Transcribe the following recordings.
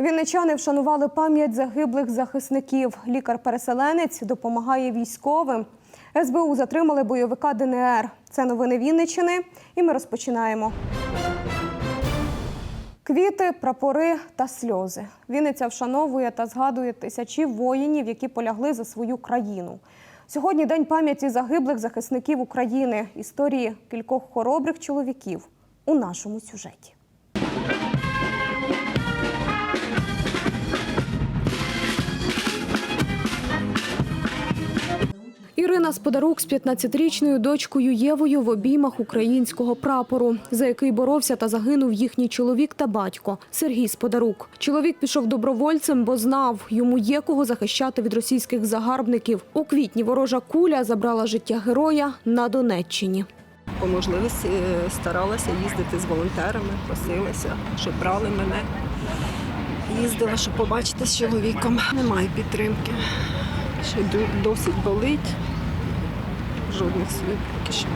Вінничани вшанували пам'ять загиблих захисників. Лікар-переселенець допомагає військовим. СБУ затримали бойовика ДНР. Це новини Вінничини, і ми розпочинаємо. Квіти, прапори та сльози. Вінниця вшановує та згадує тисячі воїнів, які полягли за свою країну. Сьогодні день пам'яті загиблих захисників України. Історії кількох хоробрих чоловіків у нашому сюжеті. Ірина Сподарук з 15-річною дочкою Євою в обіймах українського прапору, за який боровся та загинув їхній чоловік та батько Сергій Сподарук. Чоловік пішов добровольцем, бо знав, йому є кого захищати від російських загарбників. У квітні ворожа куля забрала життя героя на Донеччині. по можливості е, старалася їздити з волонтерами, просилася, щоб брали мене. Їздила, щоб побачити з чоловіком. Немає підтримки. Ще досить болить. Жодних слів поки що.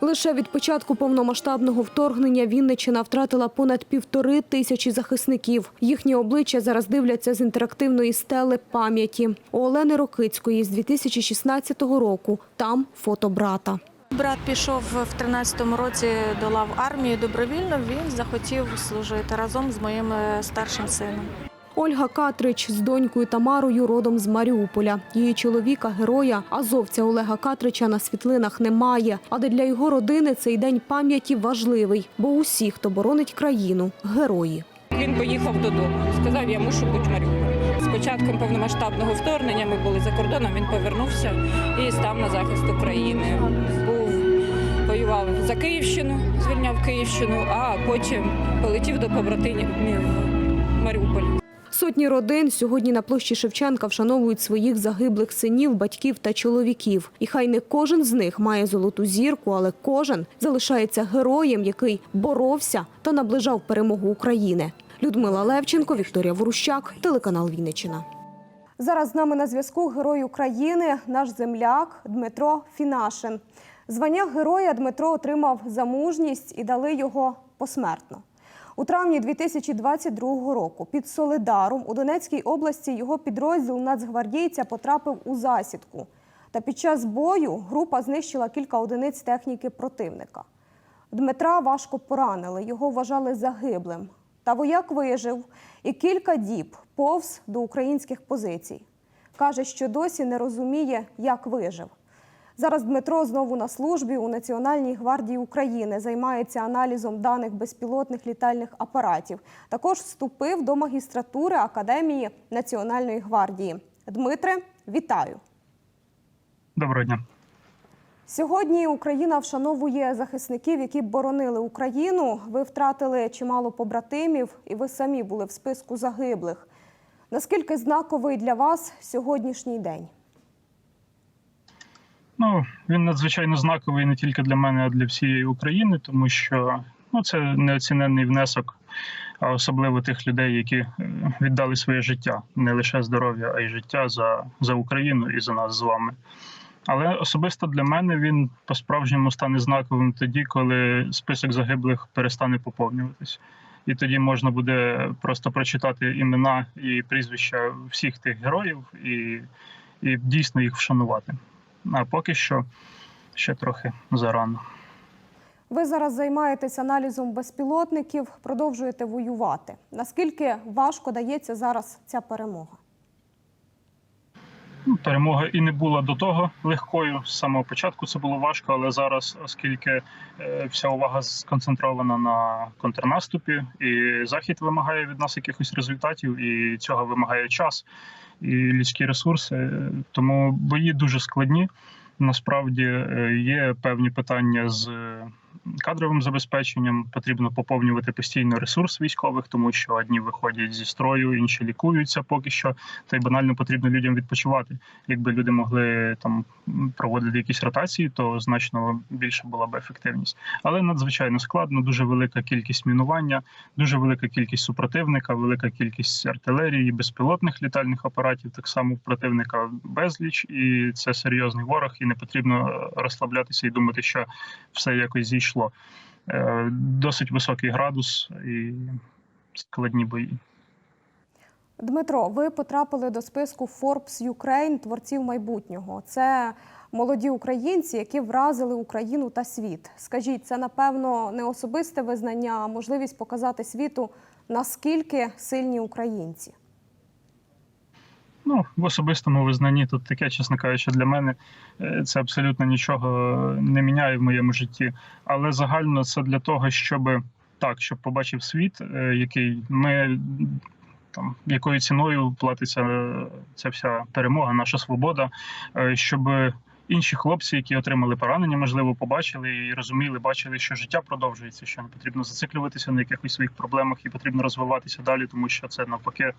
Лише від початку повномасштабного вторгнення Вінниччина втратила понад півтори тисячі захисників. Їхні обличчя зараз дивляться з інтерактивної стели пам'яті. У Олени Рокицької з 2016 року там фото брата. Брат пішов в 13-му році до лав армії добровільно. Він захотів служити разом з моїм е, старшим сином. Ольга Катрич з донькою Тамарою родом з Маріуполя. Її чоловіка, героя, азовця Олега Катрича на світлинах немає. Але для його родини цей день пам'яті важливий, бо усі, хто боронить країну, герої. Він поїхав додому. Сказав, я мушу бути в Маріуполі. З початком повномасштабного вторгнення ми були за кордоном. Він повернувся і став на захист України. Був воював за Київщину, звільняв Київщину, а потім полетів до побратимів в Маріуполь. Сотні родин сьогодні на площі Шевченка вшановують своїх загиблих синів, батьків та чоловіків. І хай не кожен з них має золоту зірку, але кожен залишається героєм, який боровся та наближав перемогу України. Людмила Левченко, Вікторія Ворущак, телеканал Вінниччина. Зараз з нами на зв'язку герой України, наш земляк Дмитро Фінашин. Звання героя Дмитро отримав за мужність і дали його посмертно. У травні 2022 року під Солидаром у Донецькій області його підрозділ нацгвардійця потрапив у засідку. Та під час бою група знищила кілька одиниць техніки противника. Дмитра важко поранили, його вважали загиблим. Та вояк вижив і кілька діб повз до українських позицій. Каже, що досі не розуміє, як вижив. Зараз Дмитро знову на службі у Національній гвардії України займається аналізом даних безпілотних літальних апаратів. Також вступив до магістратури Академії Національної гвардії. Дмитре, вітаю! Доброго дня. Сьогодні Україна вшановує захисників, які боронили Україну. Ви втратили чимало побратимів, і ви самі були в списку загиблих. Наскільки знаковий для вас сьогоднішній день? Ну він надзвичайно знаковий не тільки для мене, а для всієї України, тому що ну це неоціненний внесок, особливо тих людей, які е, віддали своє життя, не лише здоров'я, а й життя за, за Україну і за нас з вами. Але особисто для мене він по-справжньому стане знаковим тоді, коли список загиблих перестане поповнюватись. І тоді можна буде просто прочитати імена і прізвища всіх тих героїв і, і дійсно їх вшанувати. А поки що ще трохи зарано. Ви зараз займаєтесь аналізом безпілотників, продовжуєте воювати. Наскільки важко дається зараз ця перемога? Ну, Перемога і не була до того легкою. З самого початку це було важко, але зараз, оскільки е, вся увага сконцентрована на контрнаступі, і захід вимагає від нас якихось результатів, і цього вимагає час і людські ресурси. е, Тому бої дуже складні. Насправді е, є певні питання з кадровим забезпеченням. Потрібно поповнювати постійно ресурс військових, тому що одні виходять зі строю, інші лікуються поки що. Та й банально потрібно людям відпочивати. Якби люди могли там проводити якісь ротації, то значно більше була б ефективність. Але надзвичайно складно, дуже велика кількість мінування, дуже велика кількість супротивника, велика кількість артилерії, безпілотних літальних апаратів. Так само в противника безліч, і це серйозний ворог, і не потрібно розслаблятися і думати, що все якось зійшло. Е, Досить високий градус і складні бої. Дмитро, ви потрапили до списку Forbes Ukraine творців майбутнього. Це молоді українці, які вразили Україну та світ. Скажіть, це напевно не особисте визнання, а можливість показати світу, наскільки сильні українці. Ну, в особистому визнанні тут таке, чесно кажучи, для мене е, це абсолютно нічого не міняє в моєму житті. Але загально це для того, щоб так, щоб побачив світ, е, який ми там якою ціною платиться е, ця вся перемога, наша свобода, е, щоб. Інші хлопці, які отримали поранення, можливо, побачили і розуміли, бачили, що життя продовжується, що не потрібно зациклюватися на якихось своїх проблемах і потрібно розвиватися далі, тому що це навпаки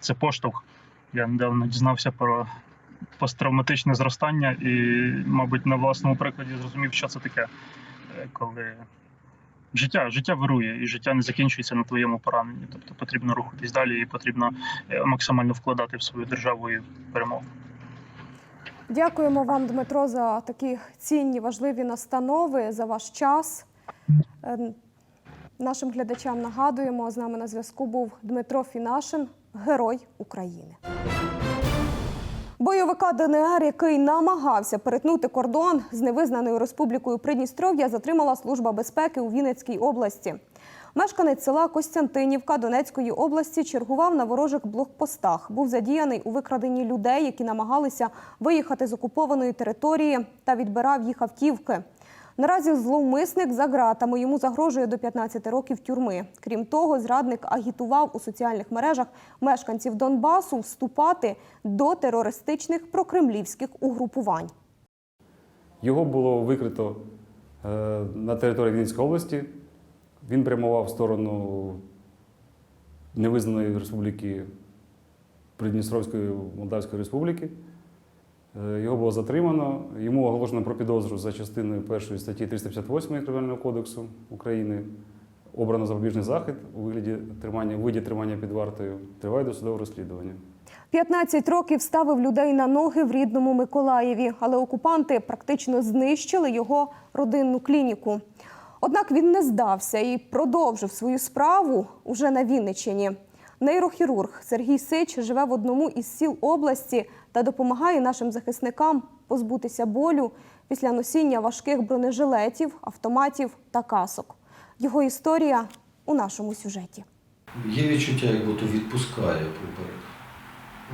це поштовх. Я недавно дізнався про посттравматичне зростання і, мабуть, на власному прикладі зрозумів, що це таке, е, коли життя, життя вирує і життя не закінчується на твоєму пораненні. Тобто потрібно рухатись далі і потрібно е, максимально вкладати в свою державу і перемогу. Дякуємо вам, Дмитро, за такі цінні, важливі настанови, за ваш час. Е, Нашим глядачам нагадуємо, з нами на зв'язку був Дмитро Фінашин, герой України. Бойовика ДНР, який намагався перетнути кордон з невизнаною республікою Придністров'я, затримала служба безпеки у Вінницькій області. Мешканець села Костянтинівка Донецької області чергував на ворожих блокпостах. Був задіяний у викраденні людей, які намагалися виїхати з окупованої території та відбирав їх автівки. Наразі зловмисник за ґратами йому загрожує до 15 років тюрми. Крім того, зрадник агітував у соціальних мережах мешканців Донбасу вступати до терористичних прокремлівських угрупувань. Його було викрито е, на території Вінницької області. Він прямував в сторону невизнаної республіки Придністровської Молдавської Республіки. Е, Його було затримано. Йому оголошено про підозру за частиною першої статті 358 Кримінального кодексу України. Обрано запобіжний захід у вигляді тримання, виді тримання під вартою. Триває досудове розслідування. 15 років ставив людей на ноги в рідному Миколаєві, але окупанти практично знищили його родинну клініку. Однак він не здався і продовжив свою справу уже на Вінниччині. Нейрохірург Сергій Сич живе в одному із сіл області та допомагає нашим захисникам позбутися болю після носіння важких бронежилетів, автоматів та касок. Його історія у нашому сюжеті. Є відчуття, як будто відпускає поперек.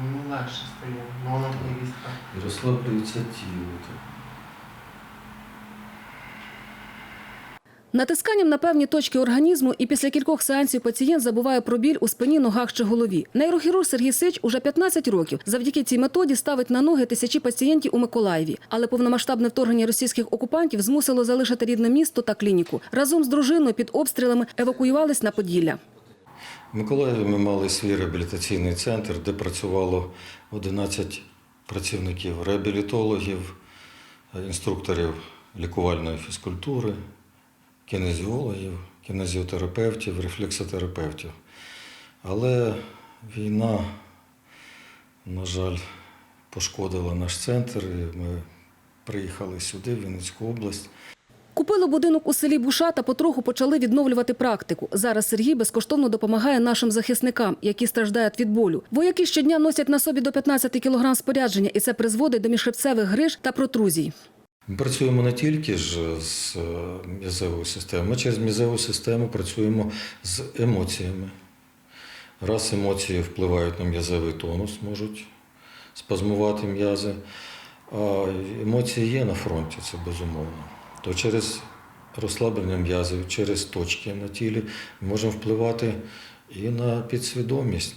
Ну, легше стає, молод невістка. І розслаблюється тіло. Натисканням на певні точки організму і після кількох сеансів пацієнт забуває про біль у спині, ногах чи голові. Нейрохірург Сергій Сич уже 15 років завдяки цій методі ставить на ноги тисячі пацієнтів у Миколаєві. Але повномасштабне вторгнення російських окупантів змусило залишити рідне місто та клініку. Разом з дружиною під обстрілами евакуювались на Поділля. В Миколаєві ми мали свій реабілітаційний центр, де працювало 11 працівників, реабілітологів, інструкторів лікувальної фізкультури, кінезіологів, кінезіотерапевтів, рефлексотерапевтів. Але війна, на жаль, пошкодила наш центр, і ми приїхали сюди, в Вінницьку область. Купили будинок у селі Буша та потроху почали відновлювати практику. Зараз Сергій безкоштовно допомагає нашим захисникам, які страждають від болю. Вояки щодня носять на собі до 15 кілограм спорядження, і це призводить до міжхребцевих гриж та протрузій. Ми працюємо не тільки ж з е, м'язевою системою, ми через м'язеву систему працюємо з емоціями. Раз емоції впливають на м'язевий тонус, можуть спазмувати м'язи, а емоції є на фронті, це безумовно. То через розслаблення м'язів, через точки на тілі можемо впливати і на підсвідомість.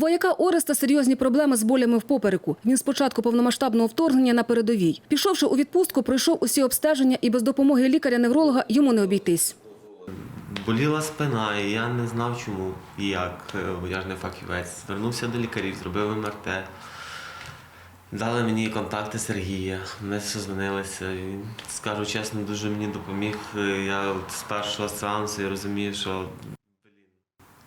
Вояка Ореста серйозні проблеми з болями в попереку. Він з початку повномасштабного вторгнення на передовій. Пішовши у відпустку, пройшов усі обстеження і без допомоги лікаря-невролога йому не обійтись. Боліла спина, і я не знав чому і як, е, бо я ж не фахівець. Звернувся до лікарів, зробив МРТ. Дали мені контакти Сергія, ми созвонилися. Він, скажу чесно, дуже мені допоміг. Е, Я от з першого сеансу я розумію, що блін,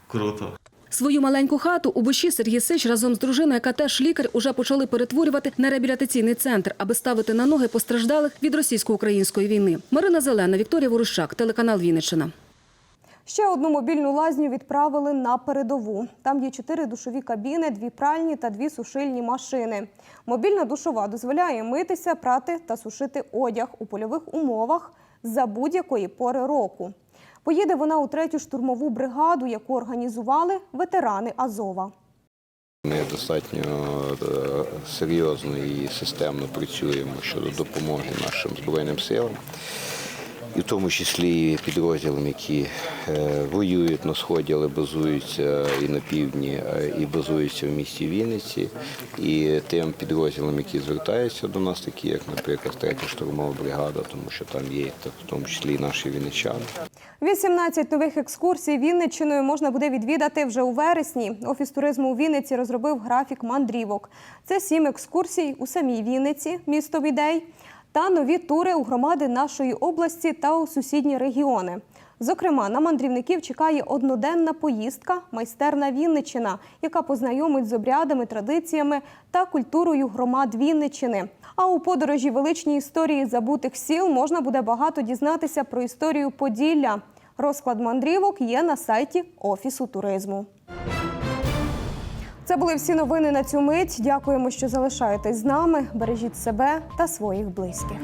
круто. Свою маленьку хату у Буші Сергій Сич разом з дружиною, яка теж лікар, уже почали перетворювати на реабілітаційний центр, аби ставити на ноги постраждалих від російсько-української війни. Марина Зелена, Вікторія Ворущак, телеканал Вінниччина. Ще одну мобільну лазню відправили на передову. Там є чотири душові кабіни, дві пральні та дві сушильні машини. Мобільна душова дозволяє митися, прати та сушити одяг у польових умовах за будь-якої пори року. Поїде вона у третю штурмову бригаду, яку організували ветерани Азова. Ми достатньо е, серйозно і системно працюємо щодо допомоги нашим збройним силам, і в тому числі підрозділам, які е, воюють на сході, але базуються і на півдні, е, і базуються в місті Вінниці, і тим підрозділам, які звертаються до нас, такі як, наприклад, третя штурмова бригада, тому що там є в тому числі і наші вінничани. 18 нових екскурсій Вінниччиною можна буде відвідати вже у вересні. Офіс туризму у Вінниці розробив графік мандрівок. Це сім екскурсій у самій Вінниці, місто ідей, та нові тури у громади нашої області та у сусідні регіони. Зокрема, на мандрівників чекає одноденна поїздка майстерна Вінниччина, яка познайомить з обрядами, традиціями та культурою громад Вінниччини. А у подорожі величні історії забутих сіл можна буде багато дізнатися про історію Поділля. Розклад мандрівок є на сайті Офісу туризму. Це були всі новини на цю мить. Дякуємо, що залишаєтесь з нами. Бережіть себе та своїх близьких.